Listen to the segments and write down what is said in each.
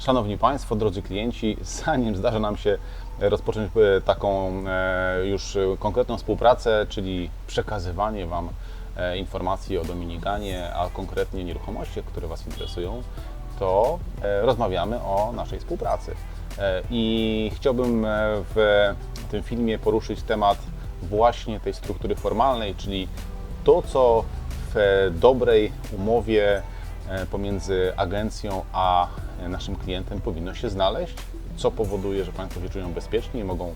Szanowni Państwo, drodzy klienci, zanim zdarzy nam się rozpocząć e, taką e, już konkretną współpracę, czyli przekazywanie Wam e, informacji o Dominikanie, a konkretnie nieruchomościach, które Was interesują, to rozmawiamy o naszej współpracy. I chciałbym w tym filmie poruszyć temat właśnie tej struktury formalnej, czyli to, co w dobrej umowie pomiędzy agencją a e, naszym klientem powinno się znaleźć, co powoduje, że Państwo się czują bezpiecznie i mogą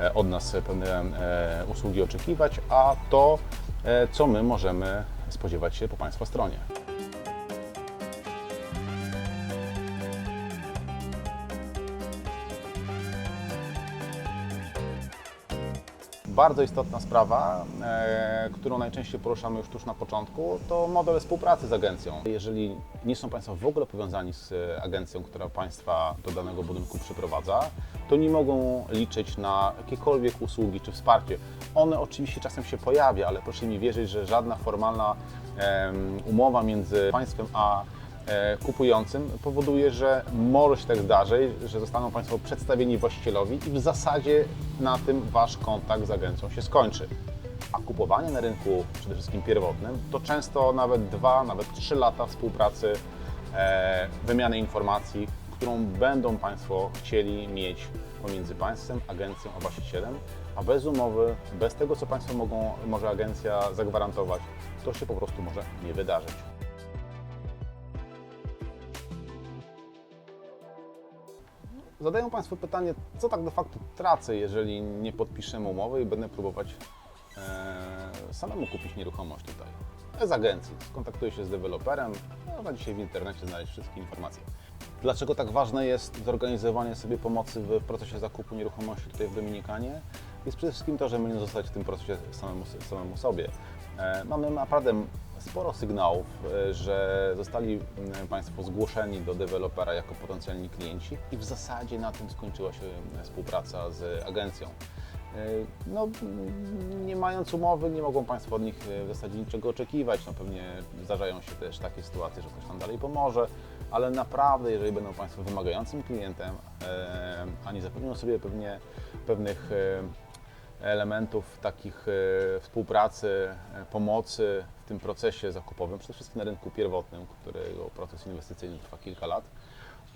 e, od nas pewne e, usługi oczekiwać, a to, e, co my możemy spodziewać się po Państwa stronie. Bardzo istotna sprawa, e, którą najczęściej poruszamy już tuż na początku, to model współpracy z agencją. Jeżeli nie są Państwo w ogóle powiązani z e, agencją, która Państwa do danego budynku przyprowadza, to nie mogą liczyć na jakiekolwiek usługi czy wsparcie. One oczywiście czasem się pojawia, ale proszę mi wierzyć, że żadna formalna em, umowa między Państwem a e, kupującym powoduje, że może się tak zdarzyć, że zostaną Państwo przedstawieni właścicielowi i w zasadzie na tym Wasz kontakt z agencją się skończy. A kupowanie na rynku przede wszystkim pierwotnym to często nawet dwa, nawet trzy lata współpracy, e, wymiany informacji, którą będą Państwo chcieli mieć pomiędzy Państwem, agencją a właścicielem, a bez umowy, bez tego, co Państwo mogą, może agencja zagwarantować, to się po prostu może nie wydarzyć. Zadają Państwo pytanie, co tak de facto tracę, jeżeli nie podpiszemy umowy i będę próbować e, samemu kupić nieruchomość tutaj. Z agencji. Skontaktuję się z deweloperem, można dzisiaj w internecie znaleźć wszystkie informacje. Dlaczego tak ważne jest zorganizowanie sobie pomocy w procesie zakupu nieruchomości tutaj w Dominikanie? Jest przede wszystkim to, że my nie zostać w tym procesie samemu, samemu sobie. E, Mamy naprawdę sporo sygnałów, e, że zostali m, Państwo zgłoszeni do dewelopera jako potencjalni klienci i w zasadzie na tym skończyła się e, współpraca z agencją. E, No, m, nie mając umowy, nie mogą Państwo od nich e, w zasadzie niczego oczekiwać. No, pewnie zdarzają się też takie sytuacje, że ktoś tam dalej pomoże, ale naprawdę, jeżeli będą Państwo wymagającym klientem, a nie zapewnią sobie pewnie pewnych elementów takich współpracy, pomocy tym procesie zakupowym, przede wszystkim na rynku pierwotnym, którego proces inwestycyjny trwa kilka lat,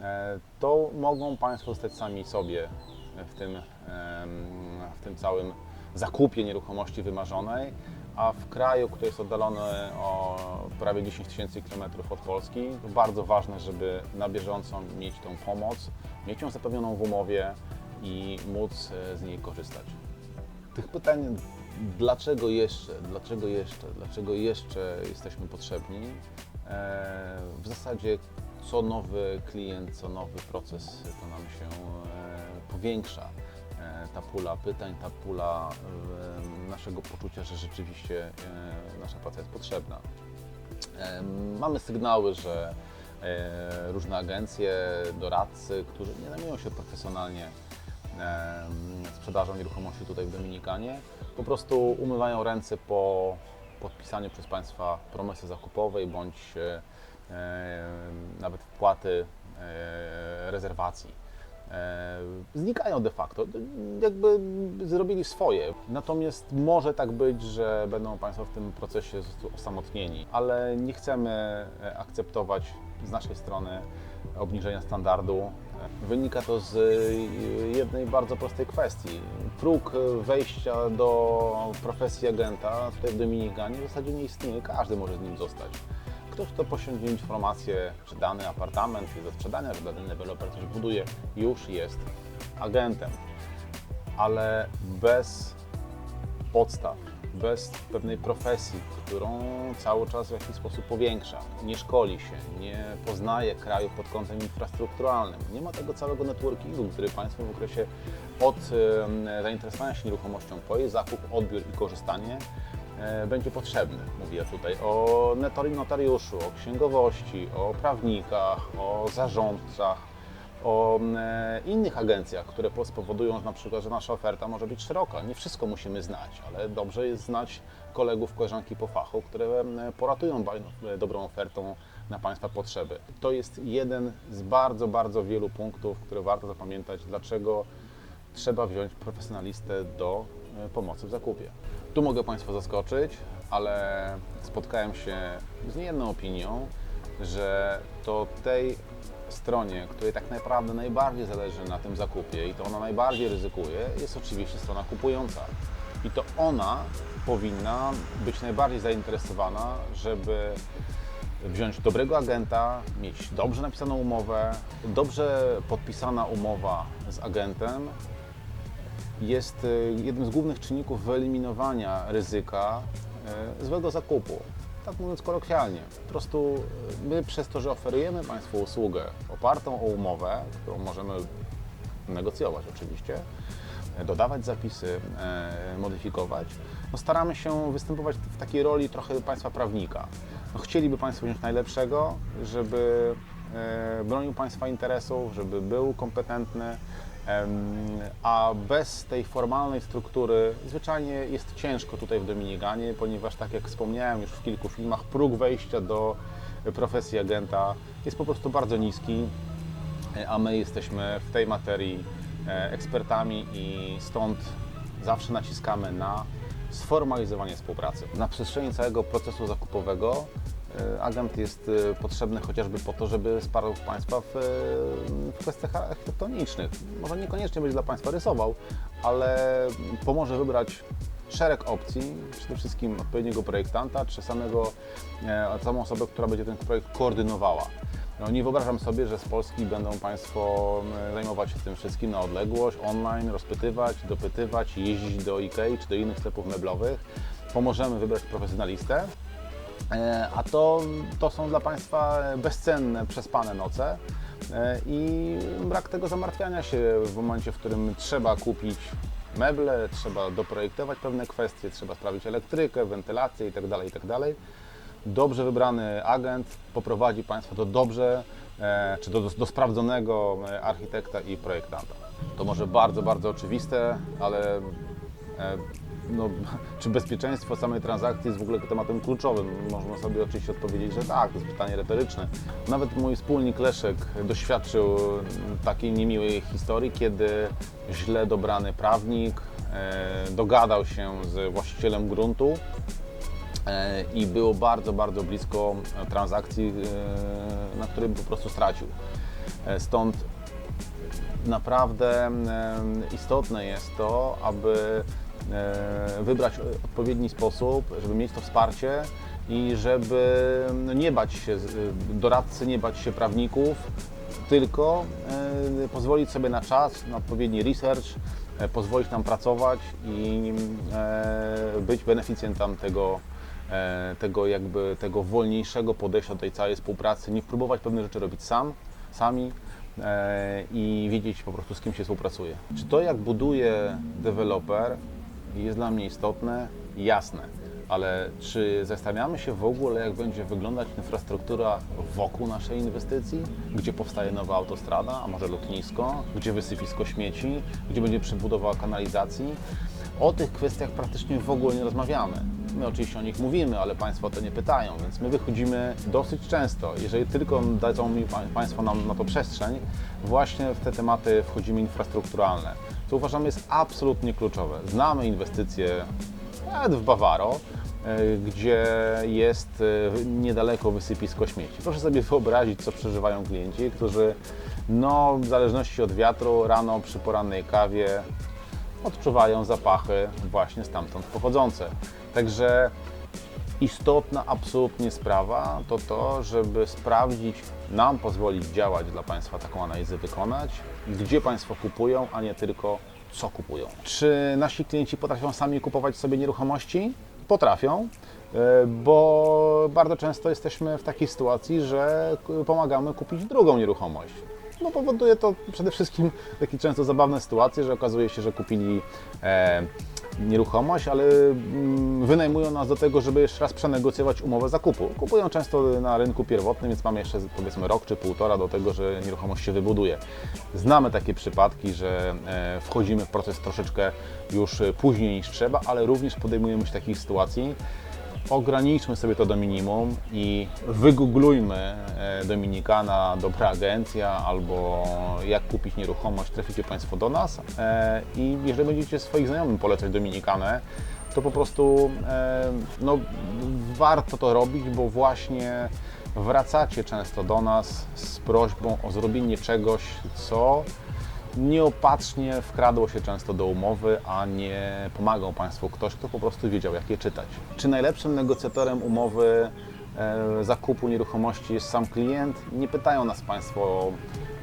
e, to mogą Państwo zostać sami sobie w tym, w tym całym zakupie nieruchomości wymarzonej, a w kraju, który jest oddalony o prawie 10 tysięcy kilometrów od Polski, to bardzo ważne, żeby na bieżąco mieć tą pomoc, mieć ją zapewnioną w umowie i móc e, z niej korzystać. Tych pytań, dlaczego jeszcze, dlaczego jeszcze, dlaczego jeszcze jesteśmy potrzebni, e, w zasadzie co nowy klient, co nowy proces to nam się e, powiększa. E, Ta pula pytań, ta pula naszego poczucia, że rzeczywiście nasza praca jest potrzebna. Mamy sygnały, że różne agencje, doradcy, którzy nie zajmują się profesjonalnie sprzedażą nieruchomości tutaj w Dominikanie, po prostu umywają ręce po podpisaniu przez Państwa promesy zakupowej bądź e, e, nawet wpłaty e, rezerwacji. E, Znikają de facto, jakby zrobili swoje. Natomiast może tak być, że będą Państwo w tym procesie osamotnieni, ale nie chcemy e, akceptować z naszej strony obniżenia standardu. Wynika to z y, jednej bardzo prostej kwestii. Próg wejścia do profesji agenta tutaj w Dominikanie w zasadzie nie istnieje, każdy może z nim zostać. Ktoś, kto posiądzie informację, że dany apartament jest do sprzedania, że dany deweloper coś buduje, już jest agentem. Ale bez podstaw, bez pewnej profesji, którą cały czas w jakiś sposób powiększa, nie szkoli się, nie poznaje kraju pod kątem infrastrukturalnym, nie ma tego całego networkingu, który Państwu w okresie od zainteresowania się nieruchomością po jej zakup, odbiór i korzystanie e, będzie potrzebny. Mówię tutaj o notari- notariuszu, o księgowości, o prawnikach, o zarządcach, o e, innych agencjach, które po- spowodują na przykład, że nasza oferta może być szeroka. Nie wszystko musimy znać, ale dobrze jest znać kolegów, koleżanki po fachu, które e, poratują ba- dobrą ofertą na Państwa potrzeby. To jest jeden z bardzo, bardzo wielu punktów, które warto zapamiętać, dlaczego trzeba wziąć profesjonalistę do e, pomocy w zakupie. Tu mogę Państwa zaskoczyć, ale spotkałem się z niejedną opinią, że to tej stronie, której tak naprawdę najbardziej zależy na tym zakupie i to ona najbardziej ryzykuje, jest oczywiście strona kupująca. I to ona powinna być najbardziej zainteresowana, żeby wziąć dobrego agenta, mieć dobrze napisaną umowę, dobrze podpisana umowa z agentem jest y, jednym z głównych czynników wyeliminowania ryzyka y, złego zakupu. Tak mówiąc kolokwialnie. Po prostu y, my przez to, że oferujemy Państwu usługę opartą o umowę, którą możemy negocjować oczywiście, e, dodawać zapisy, e, modyfikować, no staramy się występować w takiej roli trochę Państwa prawnika. No chcieliby Państwo wziąć najlepszego, żeby e, bronił Państwa interesów, żeby był kompetentny, A bez tej formalnej struktury zwyczajnie jest ciężko tutaj w Dominiganie, ponieważ tak jak wspomniałem już w kilku filmach, próg wejścia do profesji agenta jest po prostu bardzo niski, e, a my jesteśmy w tej materii e, ekspertami i stąd zawsze naciskamy na sformalizowanie współpracy. Na przestrzeni całego procesu zakupowego e, agent jest e, potrzebny chociażby po to, żeby wsparł Państwa w, e, w kwestiach architektonicznych. Może niekoniecznie będzie dla Państwa rysował, ale pomoże wybrać szereg opcji, przede wszystkim odpowiedniego projektanta, czy samego, e, samą osobę, która będzie ten projekt koordynowała. No, nie wyobrażam sobie, że z Polski będą Państwo e, zajmować się tym wszystkim na odległość, online, rozpytywać, dopytywać, jeździć do IKEA czy do innych sklepów meblowych. Pomożemy wybrać profesjonalistę, E, a to, to są dla Państwa bezcenne, przespane noce e, i brak tego zamartwiania się w momencie, w którym trzeba kupić meble, trzeba doprojektować pewne kwestie, trzeba sprawić elektrykę, wentylację itd. itd. Dobrze wybrany agent poprowadzi Państwa do dobrze, e, czy do, do sprawdzonego e, architekta i projektanta. To może bardzo, bardzo oczywiste, ale e, no, czy bezpieczeństwo samej transakcji jest w ogóle tematem kluczowym? Można sobie oczywiście odpowiedzieć, że tak, to jest pytanie retoryczne. Nawet mój wspólnik Leszek doświadczył takiej niemiłej historii, kiedy źle dobrany prawnik e, dogadał się z właścicielem gruntu e, i było bardzo, bardzo blisko transakcji, e, na której po prostu stracił. Stąd naprawdę istotne jest to, aby wybrać odpowiedni sposób, żeby mieć to wsparcie i żeby no, nie bać się z- doradcy, nie bać się prawników, tylko e, pozwolić sobie na czas, na odpowiedni research, e, pozwolić nam pracować i e, być beneficjentem tego, e, tego jakby tego wolniejszego podejścia do tej całej współpracy, nie próbować pewnych rzeczy robić sam, sami e, i wiedzieć po prostu z kim się współpracuje. Czy to jak buduje deweloper jest dla mnie istotne? Jasne. Ale czy zastanawiamy się w ogóle, jak będzie wyglądać infrastruktura wokół naszej inwestycji? Gdzie powstaje nowa autostrada, a może lotnisko? Gdzie wysypisko śmieci? Gdzie będzie przebudowa kanalizacji? O tych kwestiach praktycznie w ogóle nie rozmawiamy. My oczywiście o nich mówimy, ale Państwo o to nie pytają, więc my wychodzimy dosyć często. Jeżeli tylko dadzą mi pa- Państwo nam na to przestrzeń, właśnie w te tematy wchodzimy infrastrukturalne, co uważamy jest absolutnie kluczowe. Znamy inwestycje nawet w Bawaro, e, gdzie jest e, niedaleko wysypisko śmieci. Proszę sobie wyobrazić, co przeżywają klienci, którzy no, w zależności od wiatru rano przy porannej kawie odczuwają zapachy właśnie stamtąd pochodzące. Także istotna absolutnie sprawa to to, żeby sprawdzić, nam pozwolić działać dla Państwa taką analizę wykonać, gdzie Państwo kupują, a nie tylko co kupują. Czy nasi klienci potrafią sami kupować sobie nieruchomości? Potrafią, e, bo bardzo często jesteśmy w takiej sytuacji, że pomagamy kupić drugą nieruchomość. No powoduje to przede wszystkim takie często zabawne sytuacje, że okazuje się, że kupili e, nieruchomość, ale mm, wynajmują nas do tego, żeby jeszcze raz przenegocjować umowę zakupu. Kupują często na rynku pierwotnym, więc mamy jeszcze powiedzmy rok czy półtora do tego, że nieruchomość się wybuduje. Znamy takie przypadki, że e, wchodzimy w proces troszeczkę już e, później niż trzeba, ale również podejmujemy się takich sytuacji. Ograniczmy sobie to do minimum i wygooglujmy e, Dominikana, dobra agencja albo jak kupić nieruchomość, traficie Państwo do nas. E, i jeżeli będziecie swoich znajomym polecać Dominikanę, to po prostu e, no, warto to robić, bo właśnie wracacie często do nas z prośbą o zrobienie czegoś, co nieopatrznie wkradło się często do umowy, a nie pomagał Państwu ktoś, kto po prostu wiedział, jak je czytać. Czy najlepszym negocjatorem umowy e, zakupu nieruchomości jest sam klient? Nie pytają nas Państwo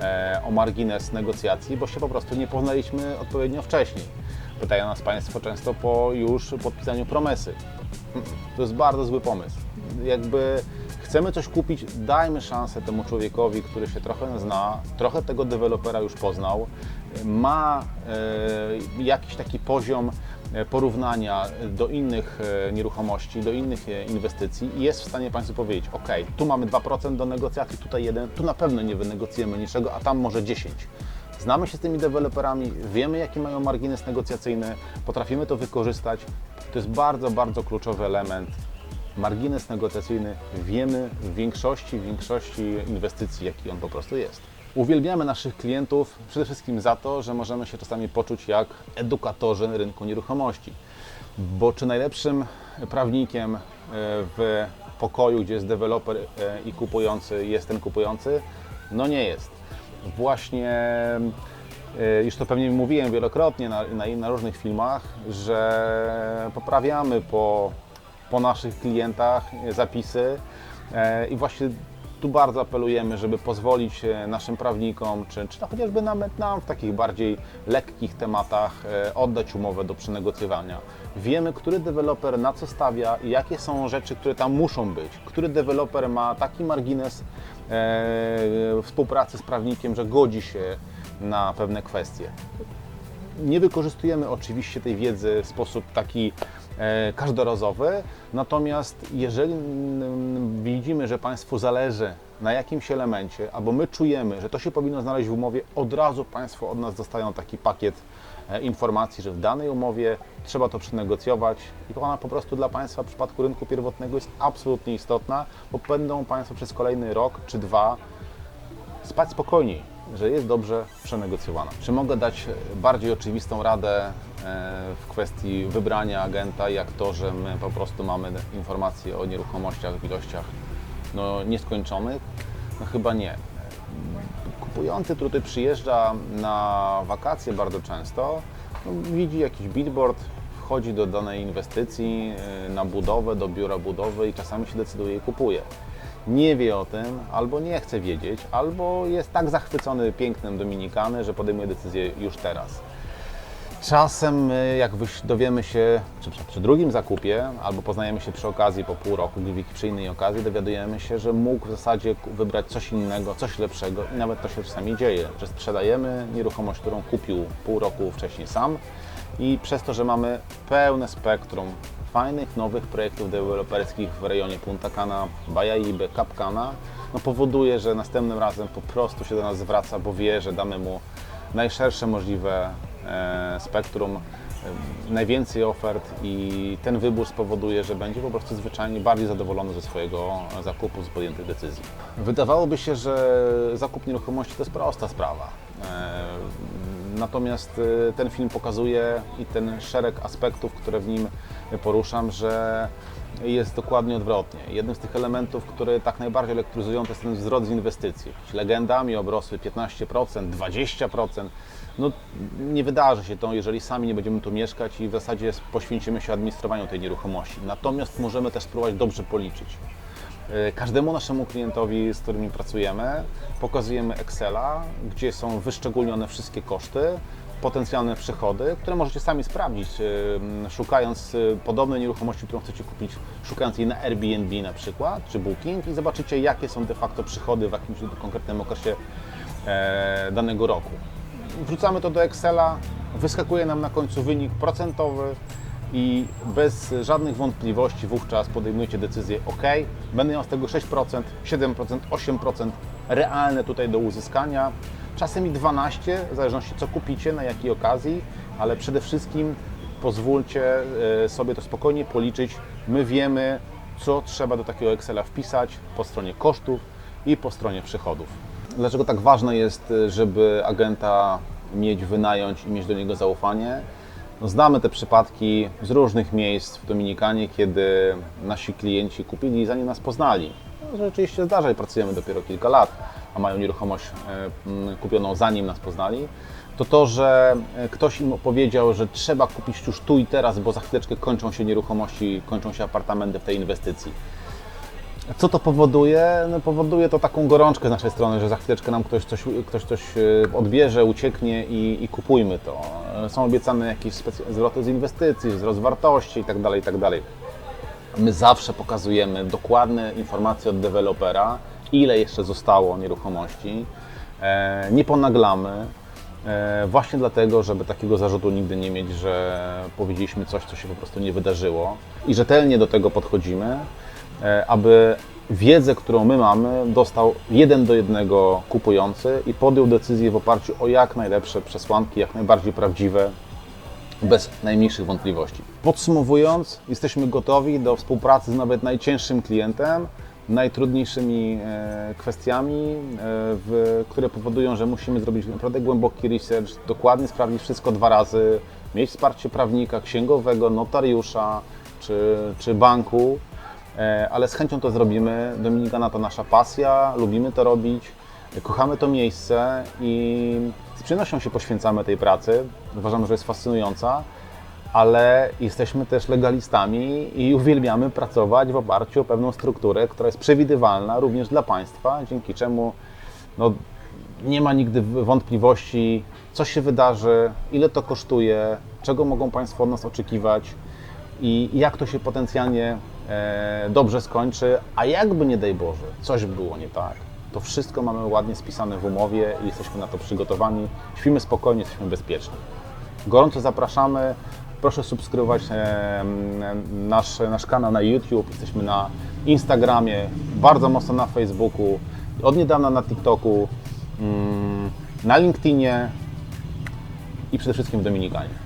e, o margines negocjacji, bo się po prostu nie poznaliśmy odpowiednio wcześniej. Pytają nas Państwo często po już podpisaniu promesy. To jest bardzo zły pomysł. Jakby chcemy coś kupić, dajmy szansę temu człowiekowi, który się trochę zna, trochę tego dewelopera już poznał, ma e, jakiś taki poziom e, porównania do innych e, nieruchomości, do innych e, inwestycji i jest w stanie Państwu powiedzieć, ok, tu mamy 2% do negocjacji, tutaj jeden, tu na pewno nie wynegocjujemy niczego, a tam może 10. Znamy się z tymi deweloperami, wiemy jaki mają margines negocjacyjny, potrafimy to wykorzystać. To jest bardzo, bardzo kluczowy element. Margines negocjacyjny wiemy w większości, w większości inwestycji, jaki on po prostu jest. Uwielbiamy naszych klientów przede wszystkim za to, że możemy się czasami poczuć jak edukatorzy rynku nieruchomości. Bo czy najlepszym prawnikiem e, w pokoju, gdzie jest deweloper e, i kupujący, jest ten kupujący? No nie jest właśnie, e, już to pewnie mówiłem wielokrotnie na, na, na różnych filmach, że poprawiamy po, po naszych klientach zapisy e, i właśnie tu bardzo apelujemy, żeby pozwolić e, naszym prawnikom, czy, czy chociażby nawet nam w takich bardziej lekkich tematach oddać umowę do przenegocjowania. Wiemy, który deweloper na co stawia i jakie są rzeczy, które tam muszą być. Który deweloper ma taki margines e, współpracy z prawnikiem, że godzi się na pewne kwestie. Nie wykorzystujemy oczywiście tej wiedzy w sposób taki e, każdorazowy, natomiast jeżeli mm, widzimy, że Państwu zależy na jakimś elemencie, albo my czujemy, że to się powinno znaleźć w umowie, od razu Państwo od nas dostają taki pakiet e, informacji, że w danej umowie trzeba to przenegocjować i ona po prostu dla Państwa w przypadku rynku pierwotnego jest absolutnie istotna, bo będą Państwo przez kolejny rok czy dwa spać spokojniej, że jest dobrze przenegocjowana. Czy mogę dać bardziej oczywistą radę e, w kwestii wybrania agenta, jak to, że my po prostu mamy informacje o nieruchomościach w ilościach no, nieskończonych? No chyba nie. Kupujący, który tutaj przyjeżdża na wakacje bardzo często, no, widzi jakiś billboard, wchodzi do danej inwestycji, e, na budowę, do biura budowy i czasami się decyduje i kupuje nie wie o tym, albo nie chce wiedzieć, albo jest tak zachwycony pięknem Dominikany, że podejmuje decyzję już teraz. Czasem, y, jak dowiemy się czy przy, drugim zakupie, albo poznajemy się przy okazji po pół roku, przy innej okazji, dowiadujemy się, że mógł w zasadzie wybrać coś innego, coś lepszego i nawet to się czasami dzieje, że sprzedajemy nieruchomość, którą kupił pół roku wcześniej sam i przez to, że mamy pełne spektrum fajnych, nowych projektów deweloperskich w rejonie Punta Cana, Bajaiby, Kapkana, no powoduje, że następnym razem po prostu się do nas zwraca, bo wie, że damy mu najszersze możliwe e, spektrum, e, najwięcej ofert i ten wybór spowoduje, że będzie po prostu zwyczajnie bardziej zadowolony ze swojego zakupu, z podjętych decyzji. Wydawałoby się, że zakup nieruchomości to jest prosta sprawa. E, Natomiast ten film pokazuje i ten szereg aspektów, które w nim poruszam, że jest dokładnie odwrotnie. Jednym z tych elementów, które tak najbardziej elektryzują, to jest ten wzrost inwestycji. Legendami obrosły 15%, 20%. No, nie wydarzy się to, jeżeli sami nie będziemy tu mieszkać i w zasadzie poświęcimy się administrowaniu tej nieruchomości. Natomiast możemy też spróbować dobrze policzyć. E, Każdemu naszemu klientowi, z którymi pracujemy, pokazujemy Excela, gdzie są wyszczególnione wszystkie koszty, potencjalne przychody, które możecie sami sprawdzić, e, szukając e, podobnej nieruchomości, którą chcecie kupić, szukając jej na Airbnb na przykład, czy Booking i zobaczycie, jakie są de facto przychody w jakimś konkretnym okresie e, danego roku. Wrzucamy to do Excela, wyskakuje nam na końcu wynik procentowy, i bez żadnych wątpliwości wówczas podejmujecie decyzję OK, będę miał z tego 6%, 7%, 8% realne tutaj do uzyskania, czasem i 12, w zależności co kupicie, na jakiej okazji, ale przede wszystkim pozwólcie e, sobie to spokojnie policzyć. My wiemy, co trzeba do takiego Excela wpisać po stronie kosztów i po stronie przychodów. Dlaczego tak ważne jest, y, żeby agenta mieć, wynająć i mieć do niego zaufanie? No, znamy te przypadki z różnych miejsc w Dominikanie, kiedy nasi klienci kupili zanim nas poznali. No, rzeczywiście zdarza i pracujemy dopiero kilka lat, a mają nieruchomość e, kupioną zanim nas poznali. To to, że e, ktoś im opowiedział, że trzeba kupić już tu i teraz, bo za chwileczkę kończą się nieruchomości, kończą się apartamenty w tej inwestycji. Co to powoduje? No, powoduje to taką gorączkę z naszej strony, że za chwileczkę nam ktoś coś, ktoś coś e, odbierze, ucieknie i, i kupujmy to. Są obiecane jakieś zwroty z inwestycji, wzrost wartości itd. itd. My zawsze pokazujemy dokładne informacje od dewelopera, ile jeszcze zostało nieruchomości. E, Nie ponaglamy. E, Właśnie dlatego, żeby takiego zarzutu nigdy nie mieć, że powiedzieliśmy coś, co się po prostu nie wydarzyło. I rzetelnie do tego podchodzimy, e, aby wiedzę, którą my mamy, dostał jeden do jednego kupujący i podjął decyzję w oparciu o jak najlepsze przesłanki, jak najbardziej prawdziwe, bez najmniejszych wątpliwości. Podsumowując, jesteśmy gotowi do współpracy z nawet najcięższym klientem, najtrudniejszymi e, kwestiami, e, które powodują, że musimy zrobić naprawdę głęboki research, dokładnie sprawdzić wszystko dwa razy, mieć wsparcie prawnika, księgowego, notariusza czy, czy banku, e, ale z chęcią to zrobimy. Dominikana to nasza pasja, lubimy to robić, kochamy to miejsce i z przyjemnością się poświęcamy tej pracy. Uważamy, że jest fascynująca, ale jesteśmy też legalistami i uwielbiamy pracować w oparciu o pewną strukturę, która jest przewidywalna również dla państwa, dzięki czemu no, nie ma nigdy wątpliwości, co się wydarzy, ile to kosztuje, czego mogą Państwo od nas oczekiwać i jak to się potencjalnie e, dobrze skończy, a jakby nie daj Boże, coś było nie tak, to wszystko mamy ładnie spisane w umowie i jesteśmy na to przygotowani. Śpimy spokojnie, jesteśmy bezpieczni. Gorąco zapraszamy. Proszę subskrybować nasz, nasz kanał na YouTube. Jesteśmy na Instagramie, bardzo mocno na Facebooku, od niedawna na TikToku, mm, na LinkedInie i przede wszystkim w Dominikanie.